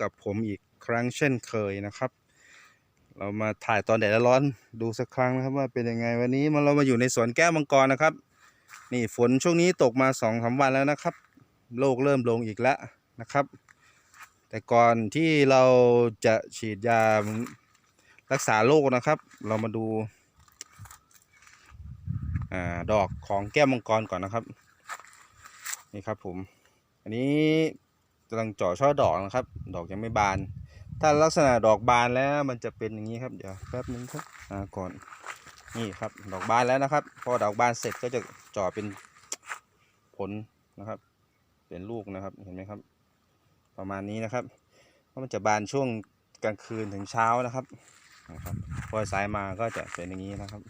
กับผมอีกครั้งเช่นเคยนะครับ เรามาถ่ายตอนแดดร้อนดูสักครั้งนะครับว่าเป็นยังไงวันนี้มาเรามาอยู่ในสวนแก้วมังกรนะครับ นี่ฝนช่วงนี้ตกมาสองสามวันแล้วนะครับ โลกเริ่มลงอีกแล้วนะครับ แต่ก่อนที่เราจะฉีดยารักษาโรคนะครับ เรามาดูอาดอกของแก้วมังกรก่อนนะครับ นี่ครับผม อันนี้ กำลังเจาะช่อดอกนะครับ ดอกยังไม่บาน ถ้าลักษณะดอกบานแล้วมันจะเป็นอย่างนี้ครับ เดี๋ยวแป๊บนึงครับอ่าก่อน นี่ครับ ดอกบานแล้วนะครับ พอดอกบานเสร็จก็จะเจาะเป็นผลนะครับ เป็นลูกนะครับ เห็นไหมครับ ประมาณนี้นะครับเพราะมันจะบานช่วงกลางคืนถึงเช้านะครับนะครับพอสายมาก็จะเป็นอย่างนี้นะครับ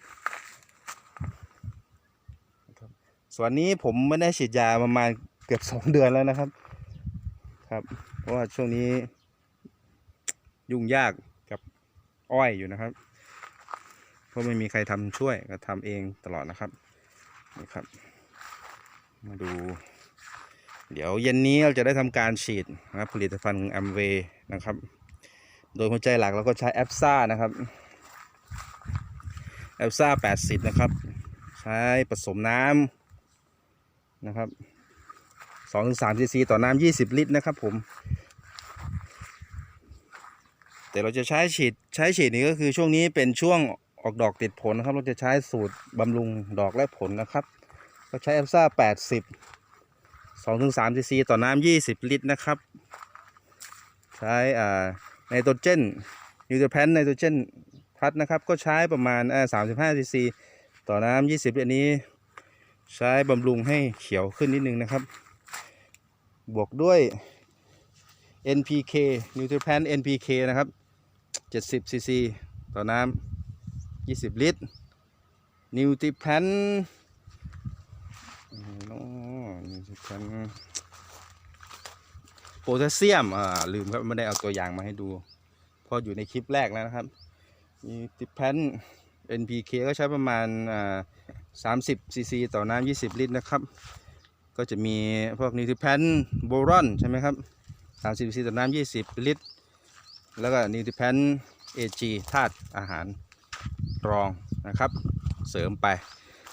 ส่วนนี้ผมไม่ได้ฉีดยาประมาณเกือบสองเดือนแล้วนะครับ ครับ เพราะว่าช่วงนี้ยุ่งยากกับอ้อยอยู่นะครับ เพราะไม่มีใครทำช่วยก็ทำเองตลอดนะครับนี่ครับ มาดู เดี๋ยวเย็นนี้เราจะได้ทำการฉีดนะครับผลิตภัณฑ์แอมเวนะครับ โดยหัวใจหลักเราก็ใช้แอปซ่านะครับแอปซ่า80 นะครับ ใช้ผสมน้ำนะครับ 2-3ซีซีต่อน้ำ20ลิตรนะครับผม แต่เราจะใช้ฉีดใช้ฉีดนี้ก็คือช่วงนี้เป็นช่วงออกดอกติดผลนะครับ เราจะใช้สูตรบำรุงดอกและผลนะครับ ก็ใช้แอปซ่า80 2ถึง3ซีซีต่อน้ำ20ลิตรนะครับ ใช้อ่าไนโตรเจนนิวเทรแพนไนโตรเจนพัดนะครับ ก็ใช้ประมาณอ่า35ซีซีต่อน้ำ20ลิตรนี้ ใช้บำรุงให้เขียวขึ้นนิดนึงนะครับ บวกด้วย NPK นิวเทรแพน NPK นะครับ 70ซีซีต่อน้ำ 20 ลิตรนิวทริแพนนิวทริแพนโพแทสเซียม อ่า ลืมครับ ไม่ได้เอาตัวอย่างมาให้ดู พออยู่ในคลิปแรกแล้วนะครับนิวทริแพน NPK ก็ใช้ประมาณ อ่า30ซีซีต่อน้ำ20 ลิตรนะครับ ก็จะมีพวกนิวทริแพนโบรอนใช่ไหมครับ30ซีต่อน้ำ20 ลิตร แล้วก็นิวทริแพนเอจีธาตุอาหารรองนะครับ เสริมไป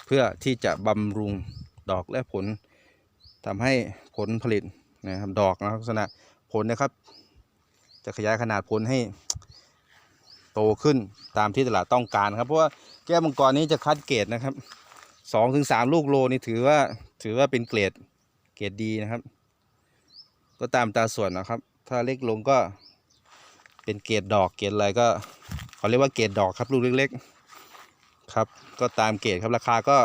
เพื่อที่จะบำรุงดอกและผลทำให้ผลผลิตนะครับดอกนะลักษณะผลนะครับ จะขยายขนาดผลให้โตขึ้นตามที่ตลาดต้องการครับ เพราะว่าแก้วมังกรนี้จะคัดเกรดนะครับสองถึงสามลูกโลนี่ถือว่า ถือว่าเป็นเกรดเกรดดีนะครับ ก็ตามตาส่วนนะครับ ถ้าเล็กลงก็เป็นเกรดดอกเกรดอะไรก็เขาเรียกว่าเกรดดอกครับลูกเล็กๆครับ ก็ตามเกรดครับราคาก็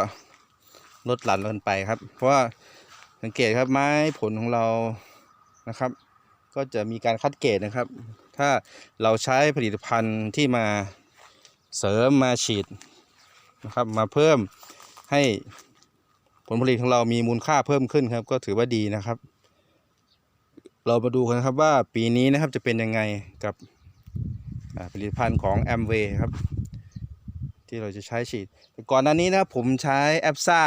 ลดหลั่นกันไปครับ เพราะว่าสังเกตครับไม้ผลของเรานะครับ ก็จะมีการคัดเกรดนะครับ ถ้าเราใช้ผลิตภัณฑ์ที่มาเสริมมาฉีดนะครับ มาเพิ่มให้ ผลผลิตของเรามีมูลค่าเพิ่มขึ้นครับ ก็ถือว่าดีนะครับ เรามาดูกันนะครับว่าปีนี้นะครับจะเป็นยังไงกับผลิตภัณฑ์ของ a m w a y ครับ ที่เราจะใช้ฉีดแต่ก่อนหน้านี้นะครับผมใช้แอปซ่า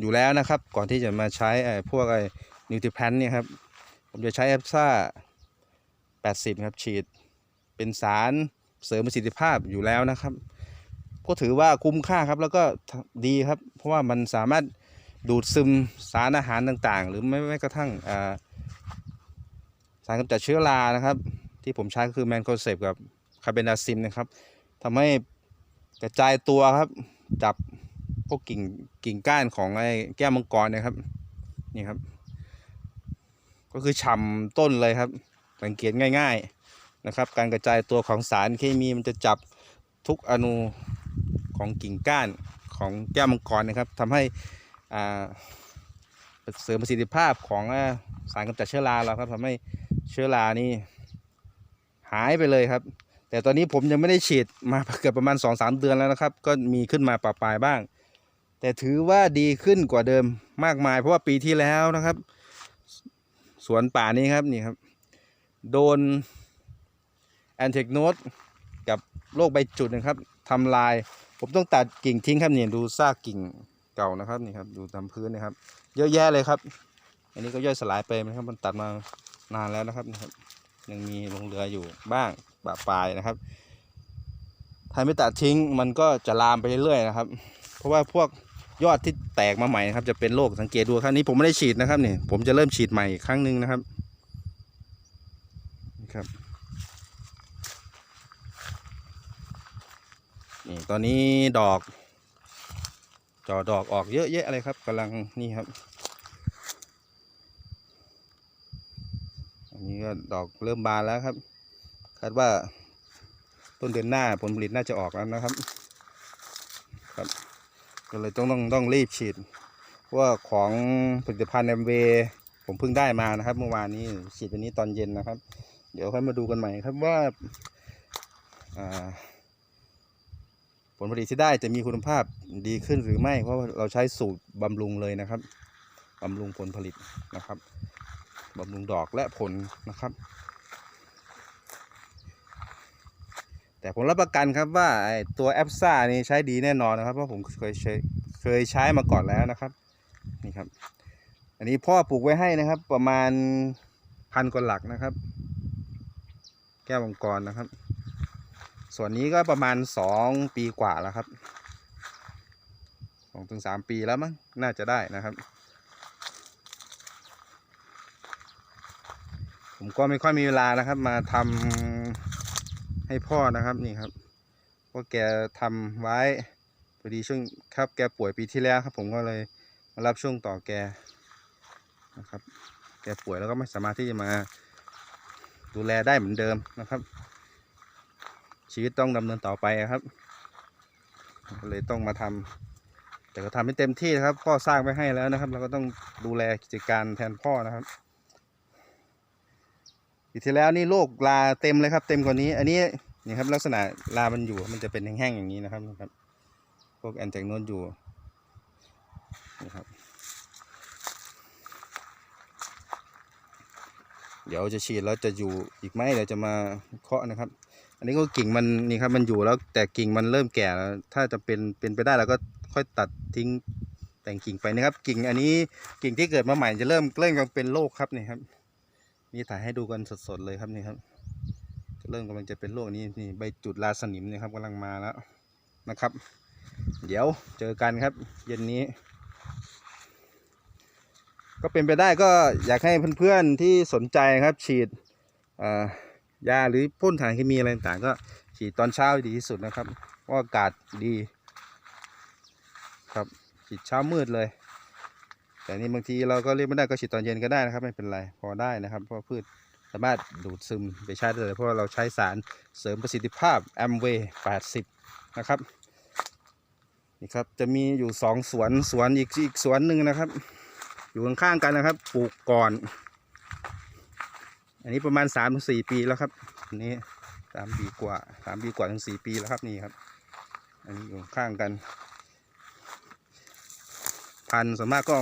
อยู่แล้วนะครับ ก่อนที่จะมาใช้พวกไอ้นิวทริแพนเนี่ยครับ ผมจะใช้แอปซ่า80 ครับฉีดเป็นสารเสริมประสิทธิภาพอยู่แล้วนะครับ ก็ถือว่าคุ้มค่าครับแล้วก็ดีครับ เพราะว่ามันสามารถ ดูดซึมสารอาหารต่างๆ หรือไม่ไม่กระทั่งสารกำจัดเชื้อรานะครับ ที่ผมใช้ก็คือแมนโคเซปกับคาเบนาซิมนะครับทำให้กระจายตัวครับ จับพวกกิ่งกิ่งก้านของไอ้แก้วมังกรนะครับนี่ครับ ก็คือฉ่ำต้นเลยครับ สังเกตง่าย ๆนะครับ การกระจายตัวของสารเคมีมันจะจับทุกอนูของกิ่งก้านของแก้วมังกรนะครับทำให้ เสริมประสิทธิภาพของสารกำจัดเชื้อราเราครับทำให้เชื้อรานี่หายไปเลยครับ แต่ตอนนี้ผมยังไม่ได้ฉีดมาเกือบประมาณ 2-3 เดือนแล้วนะครับ ก็มีขึ้นมาปะปลายบ้าง แต่ถือว่าดีขึ้นกว่าเดิมมากมาย เพราะว่าปีที่แล้วนะครับ สวนป่านี้ครับนี่ครับ โดนแอนเทคโนดกับโรคใบจุดนะครับทำลาย ผมต้องตัดกิ่งทิ้งครับเนี่ยดูซากกิ่ง เก่านะครับนี่ครับดูตามพื้นนะครับ เยอะแยะเลยครับ อันนี้ก็ย่อยสลายไปนะครับมันตัดมานานแล้วนะครับนะครับ ยังมีลงเรืออยู่บ้างปะปลายนะครับถ้าไม่ตัดทิ้งมันก็จะลามไปเรื่อยๆนะครับ เพราะว่าพวกยอดที่แตกมาใหม่นะครับ จะเป็นโรคสังเกตดูครั้งนี้ผมไม่ได้ฉีดนะครับนี่ผมจะเริ่มฉีดใหม่อีกครั้งหนึ่งนะครับนี่ครับนี่ตอนนี้ดอก จอดอกออกเยอะแยะเลยครับกำลังนี่ครับ อันนี้ก็ดอกเริ่มบานแล้วครับ คาดว่าต้นเดือนหน้าผลผลิตน่าจะออกแล้วนะครับ ครับก็เลยต้องต้องต้องรีบฉีดว่าของผลิตภัณฑ์แอมเวผมเพิ่งได้มานะครับ เมื่อวานนี้ฉีดวันนี้ตอนเย็นนะครับ เดี๋ยวค่อยมาดูกันใหม่ครับว่าอ่า ผลผลิตที่ได้จะมีคุณภาพดีขึ้นหรือไม่ เพราะเราใช้สูตรบำรุงเลยนะครับบำรุงผลผลิตนะครับบำรุงดอกและผลนะครับ แต่ผมรับประกันครับว่าตัวแอปซ่านี่ใช้ดีแน่นอนนะครับ เพราะผมเคยใช้เคยใช้มาก่อนแล้วนะครับนี่ครับ อันนี้พ่อปลูกไว้ให้นะครับ ประมาณพันกว่าหลักนะครับ แก้วมังกรนะครับ ส่วนนี้ก็ประมาณสองปีกว่าแล้วครับสองถึงสามปีแล้วมั้งน่าจะได้นะครับ ผมก็ไม่ค่อยมีเวลานะครับ มาทำให้พ่อนะครับนี่ครับเพราะแกทำไว้พอดีช่วงครับแกป่วยปีที่แล้วครับ ผมก็เลยมารับช่วงต่อแกนะครับ แกป่วยแล้วก็ไม่สามารถที่จะมาดูแลได้เหมือนเดิมนะครับ ชีวิตต้องดำเนินต่อไปครับก็เลยต้องมาทำแต่ก็ทำให้เต็มที่นะครับ พ่อสร้างไว้ให้แล้วนะครับ เราก็ต้องดูแลกิจการแทนพ่อนะครับปีกที่แล้วนี่โรคลาเต็มเลยครับ เต็มกว่านี้ อันนี้นี่ครับลักษณะลามันอยู่มันจะเป็นแห้งๆอย่างนี้นะครับนะครับ พวกแอนแทกโนนอยู่นะครับเดี๋ยวจะฉีดแล้วจะอยู่อีกไหมเดี๋ยวจะมาเคาะนะครับ อันนี้ก็กิ่งมันนี่ครับมันอยู่แล้วแต่กิ่งมันเริ่มแก่แล้วถ้าจะเป็นเป็นไปได้เราก็ค่อยตัดทิ้งแต่งกิ่งไปนะครับ กิ่งอันนี้กิ่งที่เกิดมาใหม่จะเริ่มเริ่มกำลังเป็นโรคครับนี่ครับ นี่ถ่ายให้ดูกันสดๆเลยครับนี่ครับเริ่มกำลังจะเป็นโรคนี้นี่ใบจุดราสนิมนี่ครับกำลังมาแล้วนะครับ เดี๋ยวเจอกันครับ เย็นนี้ ก็เป็นไปได้ก็อยากให้เพื่อนๆที่สนใจครับฉีดอ่า ยาหรือพ่นสารเคมีอะไรต่างก็ฉีดตอนเช้าดีที่สุดนะครับเพราะอากาศดี ครับฉีดเช้ามืดเลย แต่นี่บางทีเราก็เรียกไม่ได้ก็ฉีดตอนเย็นก็ได้นะครับ ไม่เป็นไรพอได้นะครับ เพราะพืชสามารถดูดซึมไปใช้ได้เลย เพราะเราใช้สารเสริมประสิทธิภาพแอมเวย์80 นะครับนี่ครับจะมีอยู่สองสวนสวนอีกอีกสวนหนึ่งนะครับ อยู่ข้างๆกันนะครับปลูกก่อน อันนี้ประมาณสามถึงสี่ปีแล้วครับอันนี้สามปีกว่าสามปีกว่าถึงสี่ปีแล้วครับนี่ครับ อันนี้อยู่ข้างกัน พันส่วนมากก็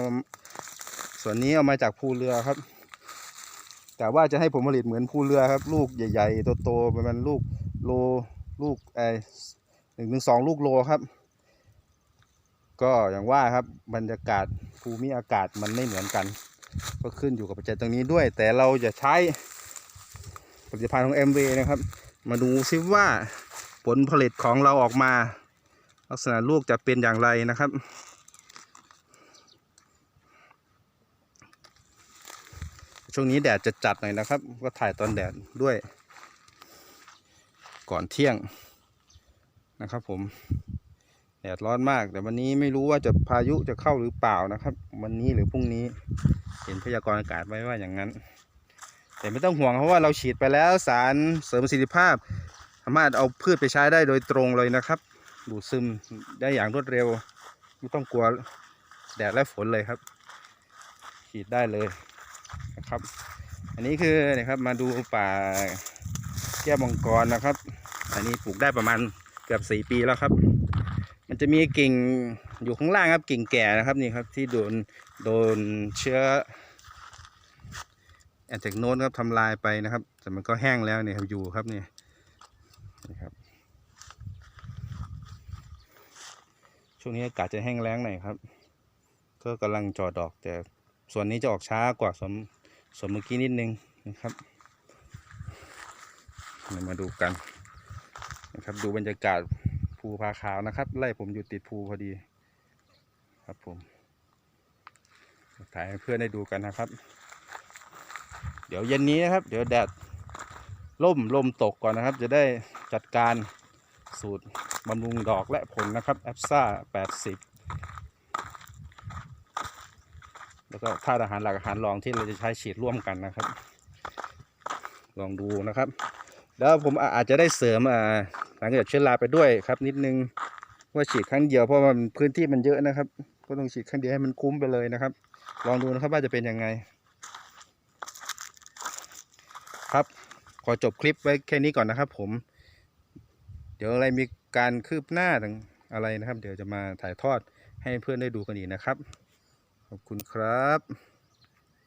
ส่วนนี้เอามาจากภูเรือครับแต่ว่าจะให้ผลผลิตเหมือนภูเรือครับ ลูกใหญ่ๆโตๆประมาณลูกโลลูกไอหนึ่งถึงสองลูกโลครับ ก็อย่างว่าครับบรรยากาศภูมิอากาศมันไม่เหมือนกัน ก็ขึ้นอยู่กับปัจจัยตรงนี้ด้วย แต่เราจะใช้ผลิตภัณฑ์ของ MV นะครับ มาดูซิว่าผลผลิตของเราออกมา ลักษณะลูกจะเป็นอย่างไรนะครับช่วงนี้แดดจะจัดหน่อยนะครับ ก็ถ่ายตอนแดดด้วย ก่อนเที่ยงนะครับ ผม แดดร้อนมาก แต่วันนี้ไม่รู้ว่าจะพายุจะเข้าหรือเปล่านะครับ วันนี้หรือพรุ่งนี้ เห็นพยากรณ์อากาศไว้ว่าอย่างนั้น แต่ไม่ต้องห่วงเพราะว่าเราฉีดไปแล้วสารเสริมประสิทธิภาพ สามารถเอาพืชไปใช้ได้โดยตรงเลยนะครับ ดูดซึมได้อย่างรวดเร็ว ไม่ต้องกลัวแดดและฝนเลยครับ ฉีดได้เลยนะครับ อันนี้คือนะครับมาดูป่าแก้วมังกรนะครับ อันนี้ปลูกได้ประมาณเกือบสี่ปีแล้วครับ มันจะมีกิ่ง อยู่ข้างล่างครับกิ่งแก่นะครับนี่ครับที่โดนโดนเชื้อแอนเทกโนนครับทำลายไปนะครับ แต่มันก็แห้งแล้วเนี่ยครับอยู่ครับนี่นี่ครับช่วงนี้อากาศจะแห้งแล้งหน่อยครับ ก็กำลังจอดอกแต่ส่วนนี้จะออกช้ากว่าสวนสวนเมื่อกี้นิดนึงนะครับเรามาดูกันนะครับดูบรรยากาศภูผาขาวนะครับไล่ผมอยู่ติดภูพอดี ครับผมถ่ายให้เพื่อนได้ดูกันนะครับ เดี๋ยวเย็นนี้นะครับ เดี๋ยวแดดล่มลมตกก่อนนะครับ จะได้จัดการสูตรบำรุงดอกและผลนะครับแอปซ่า 80 แล้วก็ธาตุอาหารหลักอาหารรองที่เราจะใช้ฉีดร่วมกันนะครับ ลองดูนะครับ แล้วผมอาจจะได้เสริมอ่าหลังจากเชื้อราไปด้วยครับนิดนึงว่าฉีดครั้งเดียวเพราะมันพื้นที่มันเยอะนะครับ ก็ต้องฉีดครั้งเดียวให้มันคุ้มไปเลยนะครับ ลองดูนะครับว่าจะเป็นยังไง ครับขอจบคลิปไว้แค่นี้ก่อนนะครับ ผม เดี๋ยวอะไรมีการคืบหน้าต่างอะไรนะครับ เดี๋ยวจะมาถ่ายทอดให้เพื่อนได้ดูกันอีกนะครับ ขอบคุณครับ